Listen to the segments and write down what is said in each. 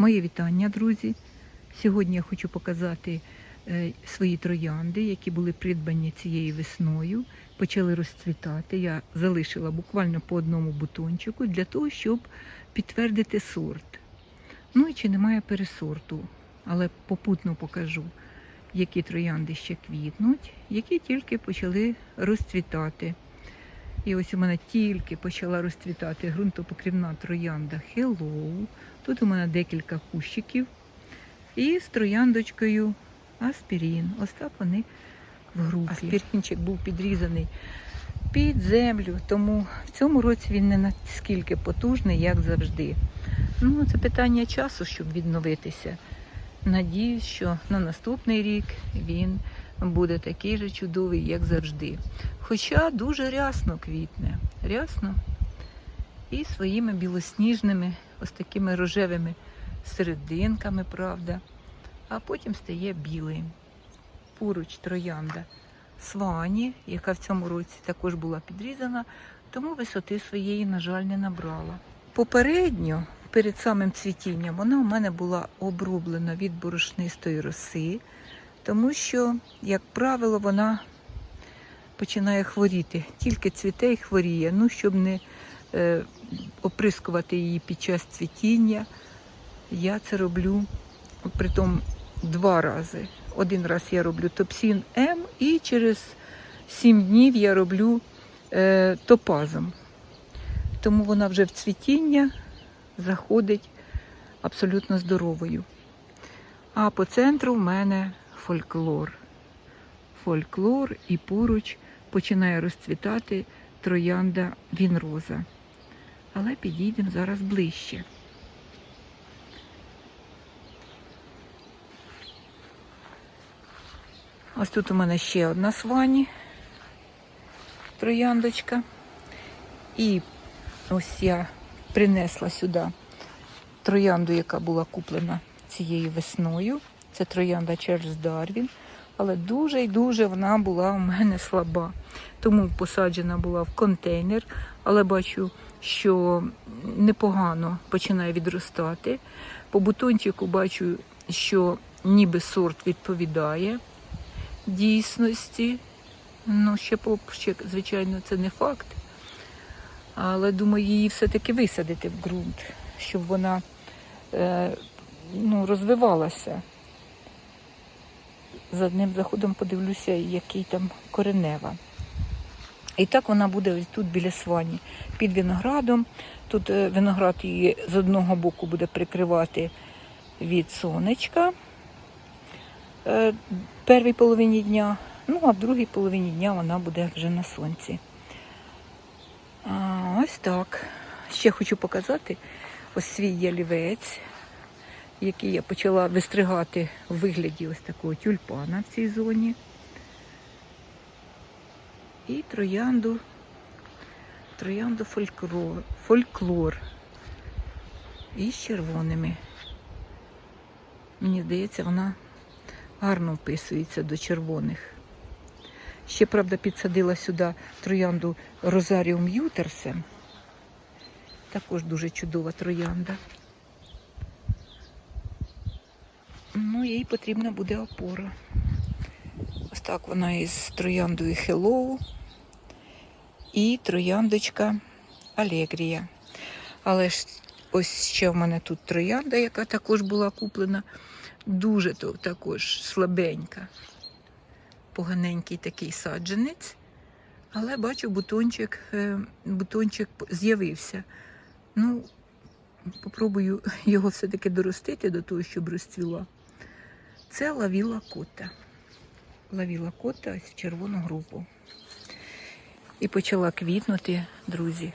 Моє вітання, друзі. Сьогодні я хочу показати е, свої троянди, які були придбані цією весною, почали розцвітати. Я залишила буквально по одному бутончику для того, щоб підтвердити сорт. Ну і чи немає пересорту, але попутно покажу, які троянди ще квітнуть, які тільки почали розцвітати. І ось у мене тільки почала розцвітати ґрунтопокрівна троянда Hello. Тут у мене декілька кущиків. І з трояндочкою аспірін. Ось так вони в групі. Аспірінчик був підрізаний під землю, тому в цьому році він не наскільки потужний, як завжди. Ну, це питання часу, щоб відновитися. Надіюсь, що на наступний рік він буде такий же чудовий, як завжди. Хоча дуже рясно квітне. Рясно і своїми білосніжними, ось такими рожевими серединками, правда. А потім стає білий. Поруч троянда свані, яка в цьому році також була підрізана, тому висоти своєї, на жаль, не набрала. Попередньо, перед самим цвітінням, вона у мене була оброблена від борошнистої роси, тому що, як правило, вона починає хворіти. Тільки цвіте і хворіє. Ну, щоб не е, оприскувати її під час цвітіння, я це роблю притом два рази. Один раз я роблю топсін М і через 7 днів я роблю е, топазом. Тому вона вже в цвітіння заходить абсолютно здоровою. А по центру в мене фольклор. Фольклор і поруч починає розцвітати троянда Вінроза. Але підійдемо зараз ближче. Ось тут у мене ще одна свані трояндочка. І ось я принесла сюди троянду, яка була куплена цією весною. Це троянда Чарльз Дарвін. Але дуже і дуже вона була у мене слаба. Тому посаджена була в контейнер, але бачу, що непогано починає відростати. По бутончику бачу, що ніби сорт відповідає дійсності. Ну, ще попчик, звичайно, це не факт. Але думаю, її все-таки висадити в ґрунт, щоб вона е, ну, розвивалася. За одним заходом подивлюся, який там коренева. І так вона буде ось тут біля свані, під виноградом. Тут е, виноград її з одного боку буде прикривати від сонечка е, першій половині дня, ну а в другій половині дня вона буде вже на сонці. Ось так. Ще хочу показати ось свій ялівець, який я почала вистригати у вигляді ось такого тюльпана в цій зоні. І троянду, троянду фольклор, фольклор. І з червоними. Мені здається, вона гарно вписується до червоних. Ще, правда, підсадила сюди троянду Розаріум Ютерсем. Також дуже чудова троянда. Ну, їй потрібна буде опора. Ось так вона із трояндою Hello і трояндочка Алегрія. Але ж ось ще в мене тут троянда, яка також була куплена. Дуже то також слабенька. Поганенький такий саджанець. Але бачу, бутончик, е, бутончик з'явився. Ну, попробую його все-таки доростити до того, щоб розцвіла. Це лавіла кота. Лавіла кота ось в червону групу. І почала квітнути, друзі.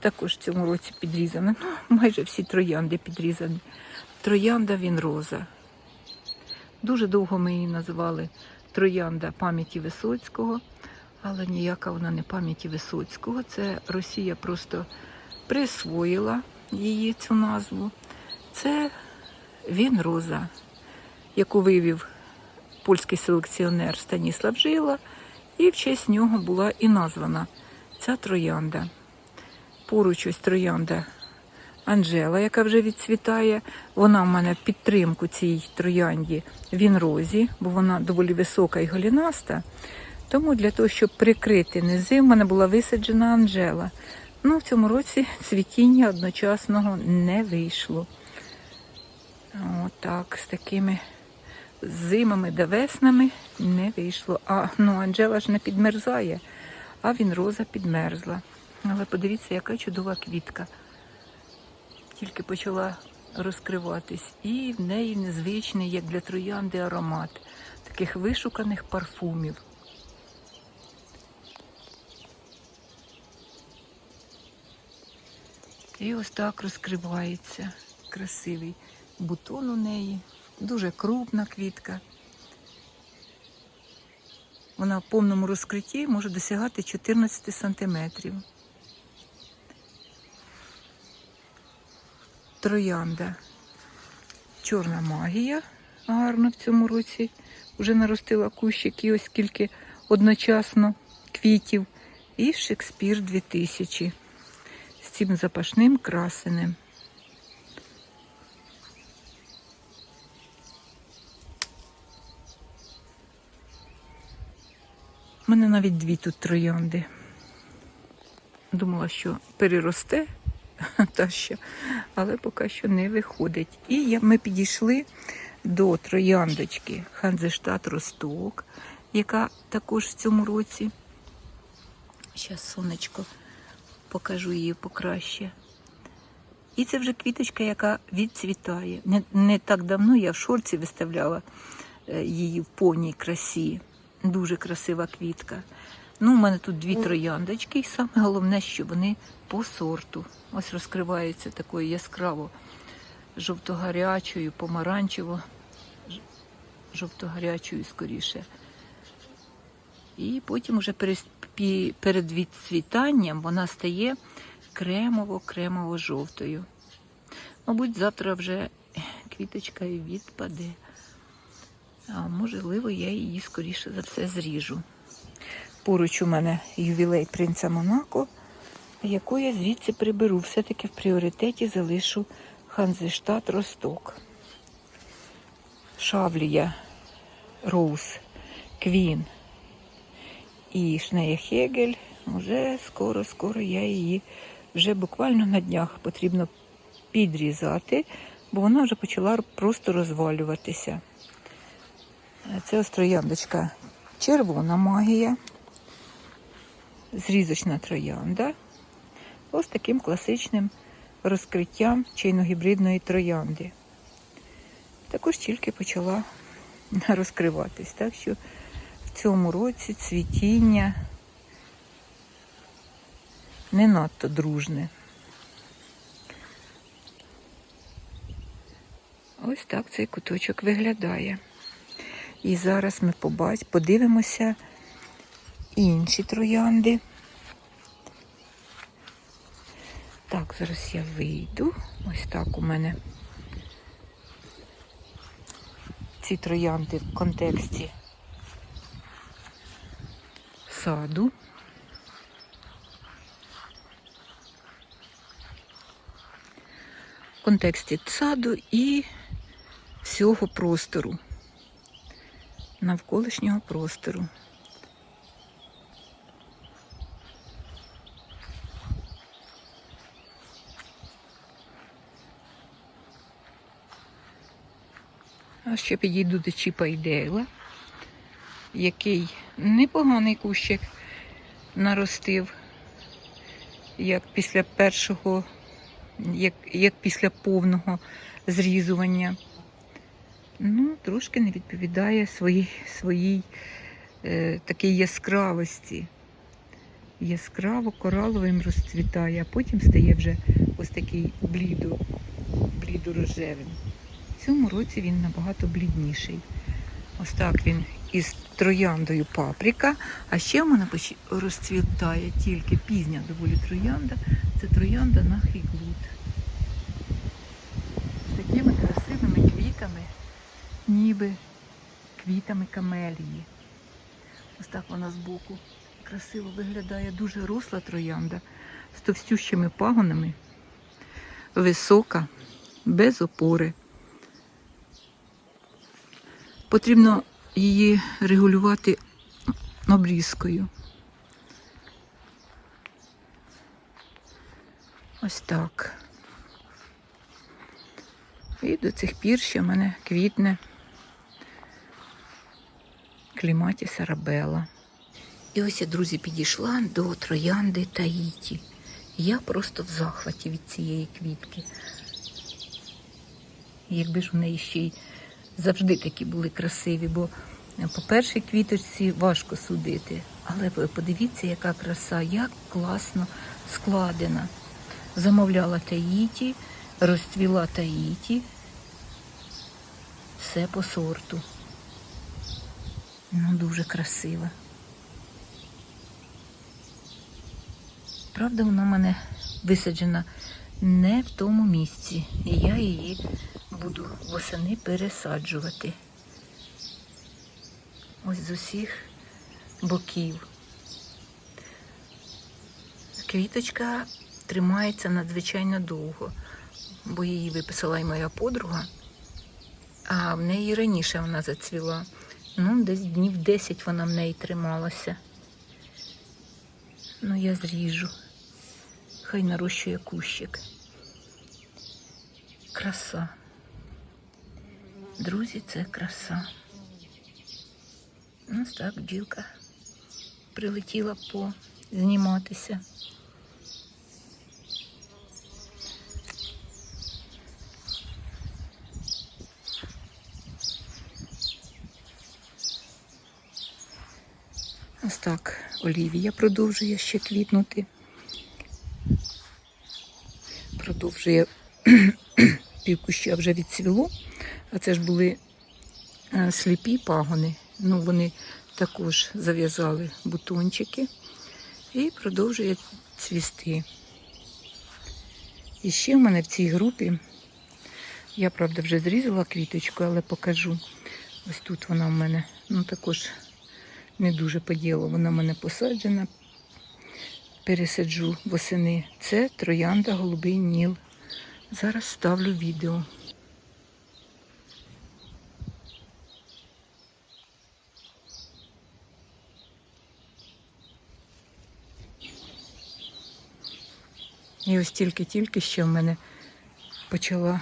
Також в цьому році підрізана. Ну, майже всі троянди підрізані. Троянда Вінроза. Дуже довго ми її називали Троянда пам'яті Висоцького, але ніяка вона не пам'яті Висоцького. Це Росія просто присвоїла її цю назву. Це Вінроза, яку вивів польський селекціонер Станіслав Жила, і в честь нього була і названа ця троянда. Поруч ось троянда Анжела, яка вже відцвітає. Вона в мене в підтримку цій троянді він розі, бо вона доволі висока і голінаста. Тому для того, щоб прикрити низи, в мене була висаджена Анжела. Ну, в цьому році цвітіння одночасного не вийшло. Отак, з такими зимами да веснами не вийшло. А ну, Анжела ж не підмерзає, а він роза підмерзла. Але подивіться, яка чудова квітка. Тільки почала розкриватись. І в неї незвичний, як для троянди, аромат таких вишуканих парфумів. І ось так розкривається красивий бутон у неї. Дуже крупна квітка. Вона в повному розкритті може досягати 14 сантиметрів. Троянда. Чорна магія гарно в цьому році. Вже наростила кущик і ось скільки одночасно квітів. І Шекспір 2000 з цим запашним красенем. У мене навіть дві тут троянди. Думала, що переросте та що, але поки що не виходить. І ми підійшли до трояндочки Ханзештат Росток, яка також в цьому році. Зараз сонечко покажу її покраще. І це вже квіточка, яка відцвітає. Не, не так давно я в шорці виставляла е, її в повній красі. Дуже красива квітка. Ну, у мене тут дві трояндочки, і саме головне, що вони по сорту. Ось розкриваються такою яскраво жовто-гарячою, помаранчево, жовто-гарячою скоріше. І потім уже перед відцвітанням вона стає кремово-кремово-жовтою. Мабуть, завтра вже квіточка і відпаде. А можливо, я її скоріше за все зріжу. Поруч у мене ювілей принца Монако, яку я звідси приберу. Все-таки в пріоритеті залишу Ханзештат Росток. Шавлія, Роуз, Квін і Шнея Хегель. Уже скоро-скоро я її вже буквально на днях потрібно підрізати, бо вона вже почала просто розвалюватися. Це ось трояндочка червона магія, зрізочна троянда. Ось таким класичним розкриттям чайно-гібридної троянди. Також тільки почала розкриватись. Так що в цьому році цвітіння не надто дружне. Ось так цей куточок виглядає. І зараз ми побач, подивимося інші троянди. Так, зараз я вийду. Ось так у мене ці троянди в контексті саду. В контексті саду і всього простору навколишнього простору. А ще підійду до Чіпа і Дейла, який непоганий кущик наростив, як після першого, як, як після повного зрізування ну, трошки не відповідає своїй, своїй е, такій яскравості. Яскраво кораловим розцвітає, а потім стає вже ось такий блідо, блідо-рожевим. В цьому році він набагато блідніший. Ось так він із трояндою паприка, а ще в мене поч- розцвітає тільки пізня доволі троянда. Це троянда на хіглут. З такими красивими квітами ніби квітами камелії. Ось так вона збоку красиво виглядає, дуже росла троянда з товстющими пагонами. висока, без опори. Потрібно її регулювати обрізкою. Ось так. І до цих пір ще в мене квітне кліматі Сарабела. І ось я, друзі, підійшла до троянди Таїті. Я просто в захваті від цієї квітки. Якби ж в неї ще й завжди такі були красиві, бо по першій квіточці важко судити. Але подивіться, яка краса, як класно складена. Замовляла Таїті, розцвіла Таїті. Все по сорту. Ну, дуже красива. Правда, вона в мене висаджена не в тому місці. І я її буду восени пересаджувати. Ось з усіх боків. Квіточка тримається надзвичайно довго, бо її виписала і моя подруга, а в неї раніше вона зацвіла. Ну, десь днів 10 вона в неї трималася. Ну, я зріжу. Хай нарощує кущик. Краса. Друзі, це краса. Ось так бджілка прилетіла по Ось так Олівія продовжує ще квітнути. Продовжує півкуща вже відцвіло, а це ж були е, сліпі пагони. Ну, вони також зав'язали бутончики і продовжує цвісти. І ще в мене в цій групі, я, правда, вже зрізала квіточку, але покажу. Ось тут вона в мене, ну також не дуже по ділу. Вона в мене посаджена. Пересаджу восени. Це троянда голубий ніл. Зараз ставлю відео. І ось тільки-тільки ще в мене почала,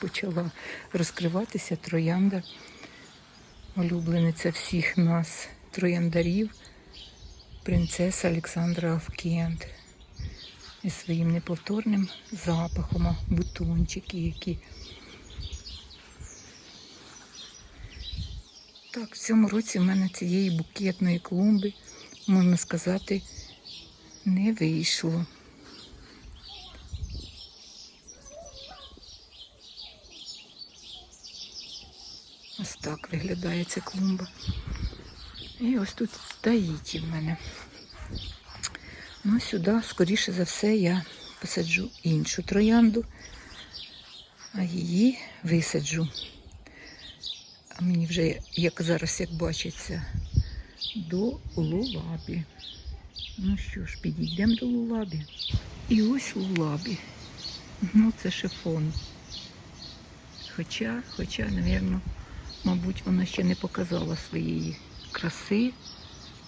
почала розкриватися троянда улюблениця всіх нас, трояндарів, принцеса Олександра Авкент. Із своїм неповторним запахом, бутончики які. Так, в цьому році в мене цієї букетної клумби, можна сказати, не вийшло. Ось так виглядає ця клумба. І ось тут таїті в мене. Ну, сюди, скоріше за все, я посаджу іншу троянду, а її висаджу. А мені вже, як зараз, як бачиться, до лулабі. Ну що ж, підійдемо до лулабі. І ось лулабі. Ну, це шифон. Хоча, хоча, напевно, мабуть, вона ще не показала своєї краси.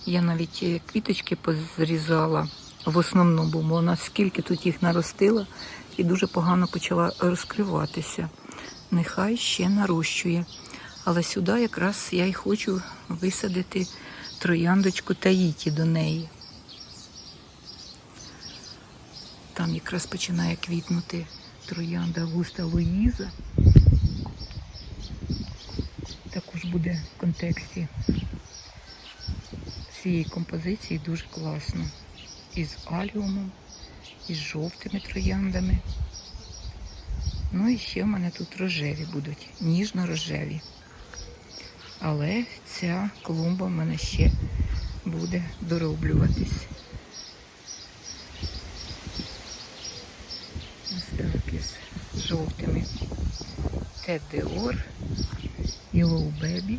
Я навіть е, квіточки позрізала в основному, бо вона скільки тут їх наростила і дуже погано почала розкриватися. Нехай ще нарощує. Але сюди якраз я й хочу висадити трояндочку Таїті до неї. Там якраз починає квітнути троянда Густа Луїза. Також буде в контексті цієї композиції дуже класно. Із аліумом, із жовтими трояндами. Ну і ще в мене тут рожеві будуть, ніжно-рожеві. Але ця клумба в мене ще буде дороблюватись. Ось так із жовтими Тед Деор, Yellow Baby.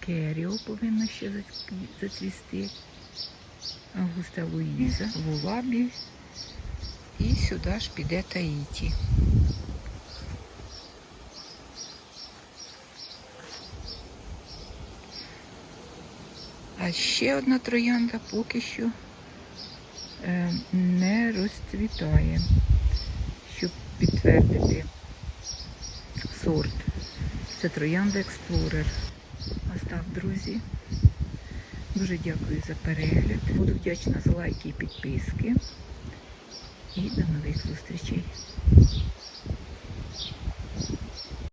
Керіо повинно ще зацвісти. Августа Луїза в Улабі. І сюди ж піде Таїті. А ще одна троянда поки що е, не розцвітає, щоб підтвердити сорт. Це троянда Експлорер. Ось друзі. Дуже дякую за перегляд. Буду вдячна за лайки і підписки. І до нових зустрічей.